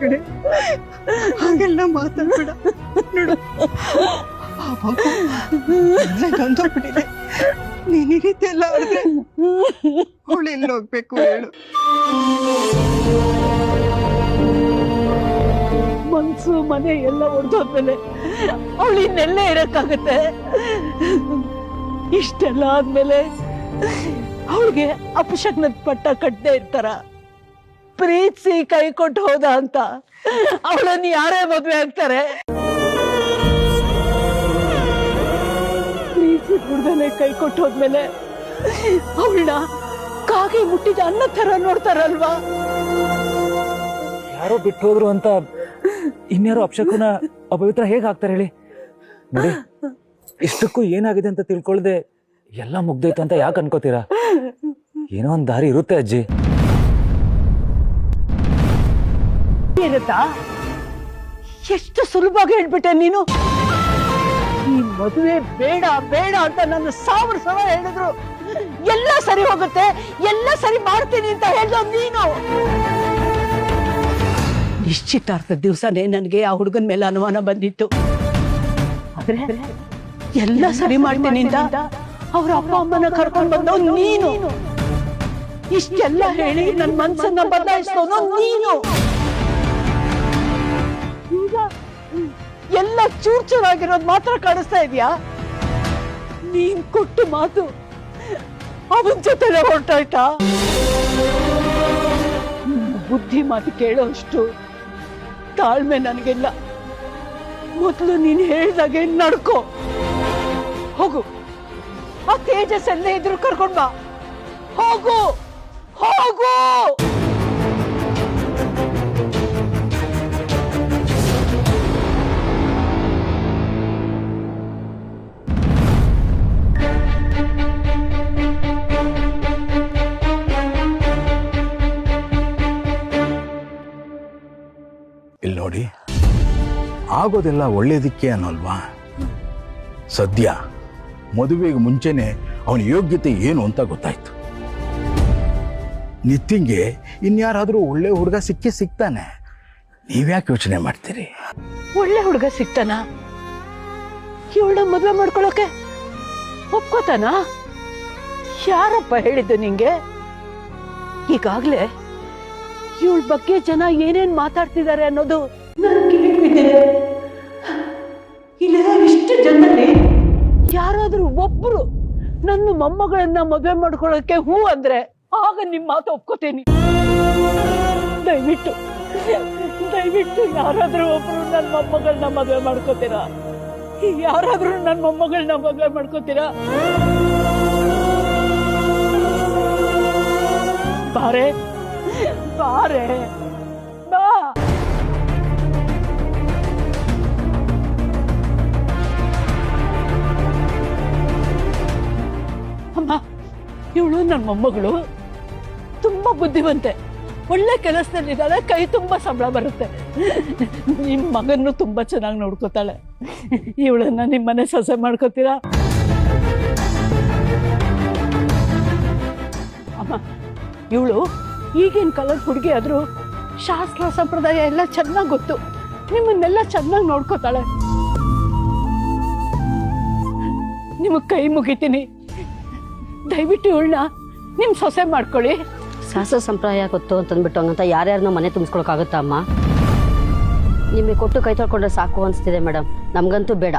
ಕಡೆ. ಹಾಗೆಲ್ಲ ಮಾತಾಡ್ಬೇಡ. ನೋಡು. ಆ ನೀನ್ ಈ ರೀತಿ ಎಲ್ಲ ಅವಳು ಹೋಗ್ಬೇಕು ಹೇಳು. ಮನ್ಸು, ಮನೆ ಎಲ್ಲ ಹೊಡೆದೋದ್ಮೇಲೆ ಅವಳು ಇನ್ನೆಲ್ಲೇ ಇರಕ್ಕಾಗತ್ತೆ. ಇಷ್ಟೆಲ್ಲ ಆದ್ಮೇಲೆ ಅವಳಿಗೆ ಅಪಶಕ್ನದ ಪಟ್ಟ ಕಟ್ಟದೆ ಇರ್ತಾರ. ಪ್ರೀತಿಸಿ ಕೈ ಕೊಟ್ಟು ಹೋದ ಅಂತ. ಅವಳನ್ನ ಯಾರೇ ಮದುವೆ ಆಗ್ತಾರೆ. ಪ್ರೀತಿ ಹುಡ್ದನೆ ಕೈ ಕೊಟ್ಟು ಹೋದ್ಮೇಲೆ ಅವಳನ್ನ ಕಾಗೆ ಮುಟ್ಟಿದ ಅನ್ನ ತರ ನೋಡ್ತಾರಲ್ವಾ? ಯಾರೋ ಬಿಟ್ಟು ಹೋದ್ರು ಅಂತ ಇನ್ಯಾರೋ ಅಪ್ಶಕುನ ಅಪವಿತ್ರ ಹೇಗ್ ಹಾಕ್ತಾರೆ ಹೇಳಿ? ನೋಡಿ, ಇಷ್ಟಕ್ಕೂ ಏನಾಗಿದೆ ಅಂತ ತಿಳ್ಕೊಳ್ದೆ ಎಲ್ಲ ಮುಗ್ದೋಯ್ತು ಅಂತ ಯಾಕೆ ಅನ್ಕೋತೀರಾ? ಏನೋ ಒಂದ್ ದಾರಿ ಇರುತ್ತೆ ಅಜ್ಜಿ. ಇರುತ್ತಾ ಎಷ್ಟು ಸುಲಭವಾಗಿ ಹೇಳ್ಬಿಟ್ಟೆ ನೀನು? ಈ ಮದುವೆ ಬೇಡ ಬೇಡ ಅಂತ ನನ್ನ ಸಾವಿರ ಸಲ ಹೇಳಿದ್ರು. ಎಲ್ಲ ಸರಿ ಹೋಗುತ್ತೆ ಎಲ್ಲ ಸರಿ ಮಾಡ್ತೀನಿ ಅಂತ ಹೇಳ್ದ ನೀನು? ನಿಶ್ಚಿತಾರ್ಥ ದಿವಸನೇ ನನಗೆ ಆ ಹುಡುಗನ ಮೇಲೆ ಅನುಮಾನ ಬಂದಿತ್ತು. ಆದ್ರೆ ಎಲ್ಲ ಸರಿ ಮಾಡ್ತೀನಿ ಅಂತ ಅವ್ರ ಅಪ್ಪ ಅಮ್ಮನ ಕರ್ಕೊಂಡು ಬಂದವ್ ನೀನು? ಇಷ್ಟೆಲ್ಲ ಹೇಳಿ ನನ್ನ ಮನ್ಸನ್ನ ಬದಲಾಯಿಸ್ತವನು ನೀನು? ಎಲ್ಲ ಚೂರ್ ಚೂರಾಗಿರೋದು ಮಾತ್ರ ಕಾಣಿಸ್ತಾ ಇದೆಯಾ? ನೀನ್ ಕೊಟ್ಟು ಮಾತು ಅವನ ಜೊತೆಲೆ ಹೊರಟಾಯ್ತಾ? ಬುದ್ಧಿ ಮಾತು ಕೇಳೋಷ್ಟು ತಾಳ್ಮೆ ನನಗಿಲ್ಲ. ಮೊದಲು ನೀನ್ ಹೇಳ್ದಾಗೆ ನಡ್ಕೊ. ಹೋಗು. ಆ ತೇಜಸ್ ಎಲ್ಲೇ ಇದ್ರು ಕರ್ಕೊಂಡ್ ಬಾ. ಹೋಗು. ಹೋಗು. ಆಗೋದೆಲ್ಲ ಒಳ್ಳೇದಕ್ಕೆ ಅನ್ನೋಲ್ವಾ? ಸದ್ಯ ಮದುವೆಗೆ ಮುಂಚೆನೆ ಅವನ ಯೋಗ್ಯತೆ ಏನು ಅಂತ ಗೊತ್ತಾಯ್ತು. ನಿತ್ಯಂಗೆ ಇನ್ಯಾರಾದ್ರೂ ಒಳ್ಳೆ ಹುಡುಗ ಸಿಕ್ಕೇ ಸಿಗ್ತಾನೆ. ನೀವ್ಯಾಕೆ ಯೋಚನೆ ಮಾಡ್ತೀರಿ? ಒಳ್ಳೆ ಹುಡುಗ ಸಿಗ್ತಾನ? ಇವಳ ಮದುವೆ ಮಾಡ್ಕೊಳ್ಳೋಕೆ ಒಪ್ಕೋತಾನ? ಯಾರಪ್ಪ ಹೇಳಿದ್ದು ನಿಂಗೆ? ಈಗಾಗ್ಲೇ ಇವಳ ಬಗ್ಗೆ ಜನ ಏನೇನ್ ಮಾತಾಡ್ತಿದ್ದಾರೆ ಅನ್ನೋದು ನನ್ ಇಲ್ಲದ ಇಷ್ಟು ಜನರಲ್ಲಿ ಯಾರಾದರೂ ಒಬ್ಬರು ನನ್ನ ಮೊಮ್ಮಗಳನ್ನ ಮದುವೆ ಮಾಡ್ಕೊಳ್ಳೋಕೆ ಹೂ ಅಂದ್ರೆ ಆಗ ನಿಮ್ ಮಾತು ಒಪ್ಕೋತೀನಿ. ದಯವಿಟ್ಟು ದಯವಿಟ್ಟು ಯಾರಾದ್ರೂ ಒಬ್ರು ನನ್ನ ಮೊಮ್ಮಗಳನ್ನ ಮದುವೆ ಮಾಡ್ಕೋತೀರಾ? ಯಾರಾದ್ರೂ ನನ್ನ ಮೊಮ್ಮಗಳನ್ನ ಮದುವೆ ಮಾಡ್ಕೋತೀರಾ? ಬಾರೆ ಬಾರೆ. ಇವಳು ನನ್ನ ಮೊಮ್ಮಗಳು. ತುಂಬಾ ಬುದ್ಧಿವಂತೆ. ಒಳ್ಳೆ ಕೆಲಸದಲ್ಲಿದ್ದಾಳೆ, ಕೈ ತುಂಬಾ ಸಂಬಳ ಬರುತ್ತೆ. ನಿಮ್ಮ ಮಗನ್ನು ತುಂಬಾ ಚೆನ್ನಾಗಿ ನೋಡ್ಕೋತಾಳೆ. ಇವಳನ್ನ ನಿಮ್ಮ ಮನೆ ಸೊಸೆ ಮಾಡ್ಕೋತೀರಾ? ಅಮ್ಮ, ಇವಳು ಈಗಿನ ಕಾಲದ ಹುಡುಗಿ ಆದರೂ ಶಾಸ್ತ್ರ ಸಂಪ್ರದಾಯ ಎಲ್ಲ ಚೆನ್ನಾಗಿ ಗೊತ್ತು. ನಿಮ್ಮನ್ನೆಲ್ಲ ಚೆನ್ನಾಗಿ ನೋಡ್ಕೋತಾಳೆ. ನಿಮಗೆ ಕೈ ಮುಗಿತೀನಿ. ದಯವಿಟ್ಟು ಇವಳನ್ನ ನಿಮ್ಮ ಸೊಸೆ ಮಾಡ್ಕೊಳ್ಳಿ. ಸಾಹಸ ಸಂಪ್ರದಾಯ ಗೊತ್ತು ಅಂತಂದ್ಬಿಟ್ಟು ಹಂಗಂತ ಯಾರ್ಯಾರನ್ನ ಮನೆ ತುಂಬಿಸ್ಕೊಳಕ್ಕಾಗುತ್ತಾ ಅಮ್ಮ? ನಿಮಗೆ ಕೊಟ್ಟು ಕೈ ತೊಳ್ಕೊಂಡ್ರೆ ಸಾಕು ಅನಿಸ್ತಿದೆ ಮೇಡಮ್. ನಮಗಂತೂ ಬೇಡ.